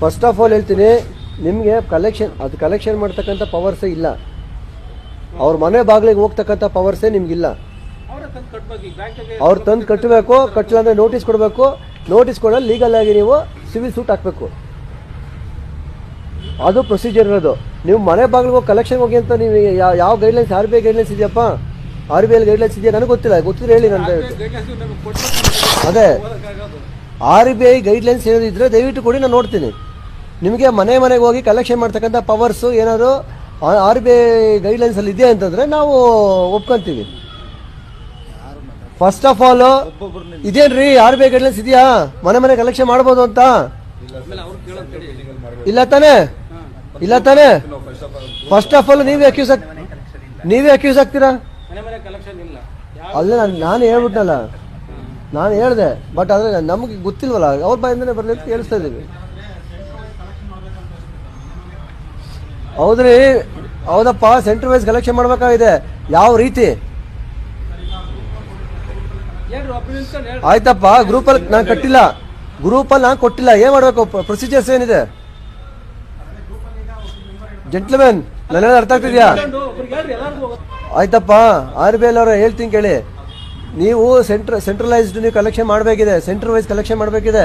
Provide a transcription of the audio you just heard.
First of all ಹೇಳ್ತೀನಿ ನಿಮಗೆ collection ಅದು ಕಲೆಕ್ಷನ್ ಮಾಡ್ತಕ್ಕಂಥ ಪವರ್ಸೇ ಇಲ್ಲ. ಅವ್ರ ಮನೆ ಬಾಗಿಲಿಗೆ ಹೋಗ್ತಕ್ಕಂಥ ಪವರ್ಸೇ ನಿಮ್ಗಿಲ್ಲ ಅವರೇ ತಂದು ಕಟ್ಟಬೇಕು ಕಟ್ಟಲ್ಲ ಅಂದ್ರೆ ನೋಟಿಸ್ ಕೊಡಬೇಕು. ನೋಟಿಸ್ ಕೊಡಲು ಲೀಗಲ್ ಆಗಿ ನೀವು ಸಿವಿಲ್ ಸೂಟ್ ಹಾಕಬೇಕು. ಅದು ಪ್ರೊಸೀಜರ್ ಇರೋದು. ನೀವು ಮನೆ ಬಾಗಿಲಿಗೆ ಹೋಗಿ ಕಲೆಕ್ಷನ್ ಹೋಗಿ ಅಂತ ನೀವು ಯಾವ guide guidelines R B I guidelines ಇದೆಯಪ್ಪ ಆರ್ ಬಿ ಐ ಗೈಡ್ಲೈನ್ಸ್ ಇದೆಯಾ? ನನಗೆ ಗೊತ್ತಿಲ್ಲ ಗೊತ್ತಿದ್ರೆ ಹೇಳಿ ನಾನು ಗೈಡ್ಲೈನ್ಸ್ ನಮಗೆ ಕೊಟ್ಟು ಅದೇ. ಆರ್ ಬಿ ಐ ಗೈಡ್ಲೈನ್ಸ್ ಏನಾದ್ರು ಇದ್ರೆ ದಯವಿಟ್ಟು ಕೊಡಿ ನಾನು ನೋಡ್ತೀನಿ. ನಿಮಗೆ ಮನೆ ಮನೆಗೆ ಹೋಗಿ ಕಲೆಕ್ಷನ್ ಮಾಡ್ತಕ್ಕಂಥ ಪವರ್ಸು ಏನಾದ್ರು ಆರ್ ಬಿ ಐ ಗೈಡ್ಲೈನ್ಸಲ್ಲಿ ಇದೆಯಾ ಅಂತಂದರೆ ನಾವು ಒಪ್ಕೊಂತೀವಿ. ಫಸ್ಟ್ ಆಫ್ ಆಲ್ ಇದೇನ್ರಿ ಆರ್ ಬಿ ಐ ಗೈಡ್ಲೈನ್ಸ್ ಇದೆಯಾ? ಮನೆ ಮನೆ ಕಲೆಕ್ಷನ್ ಮಾಡ್ಬೋದು ಅಂತ? ಇಲ್ಲ ತಾನೇ? ಇಲ್ಲ ತಾನೇ? ಫಸ್ಟ್ ಆಫ್ ಆಲ್ ನೀವೇ ಅಕ್ಯೂಸ್ ಆಗ್ ನೀವೇ ಅಕ್ಯೂಸ್ ಆಗ್ತೀರಾ? ಅಲ್ಲ ನಾನು ಹೇಳ್ಬಿಟ್ನಲ್ಲ. ನಾನು ಹೇಳ್ದೆ ಬಟ್ ಆದರೆ ನಮಗೆ ಗೊತ್ತಿಲ್ವಲ್ಲ, ಅವ್ರ ಬಾಯಿಂದನೇ ಬರಲಿ ಅಂತ ಕೇಳಿಸ್ತಾ ಇದ್ದೀವಿ. ಹೌದ್ರಿ? ಹೌದಪ್ಪ ಸೆಂಟ್ರ್ ವೈಸ್ ಕಲೆಕ್ಷನ್ ಮಾಡ್ಬೇಕಾಗಿದೆ. ಯಾವ ರೀತಿ? ಆಯ್ತಪ್ಪ ಗ್ರೂಪಲ್ಲಿ ನಾನು ಕಟ್ಟಿಲ್ಲ. ಗ್ರೂಪಲ್ಲಿ ನಾನು ಕೊಟ್ಟಿಲ್ಲ. ಏನು ಮಾಡಬೇಕು? ಪ್ರೊಸೀಜರ್ಸ್ ಏನಿದೆ? ಜೆಂಟ್ಲ್ಮೆನ್ ನನ್ನ ಅರ್ಥ ಆಗ್ತಿದ್ಯಾ? ಆಯ್ತಪ್ಪ ಆರ್ ಬಿ ಎಲ್ ಅವರ, ಹೇಳ್ತೀನಿ ಕೇಳಿ. ನೀವು ಸೆಂಟ್ರ ಸೆಂಟ್ರಲೈಸ್ಡ್ ನೀವು ಕಲೆಕ್ಷನ್ ಮಾಡಬೇಕಿದೆ ಸೆಂಟ್ರ್ ವೈಸ್ ಕಲೆಕ್ಷನ್ ಮಾಡಬೇಕಿದೆ.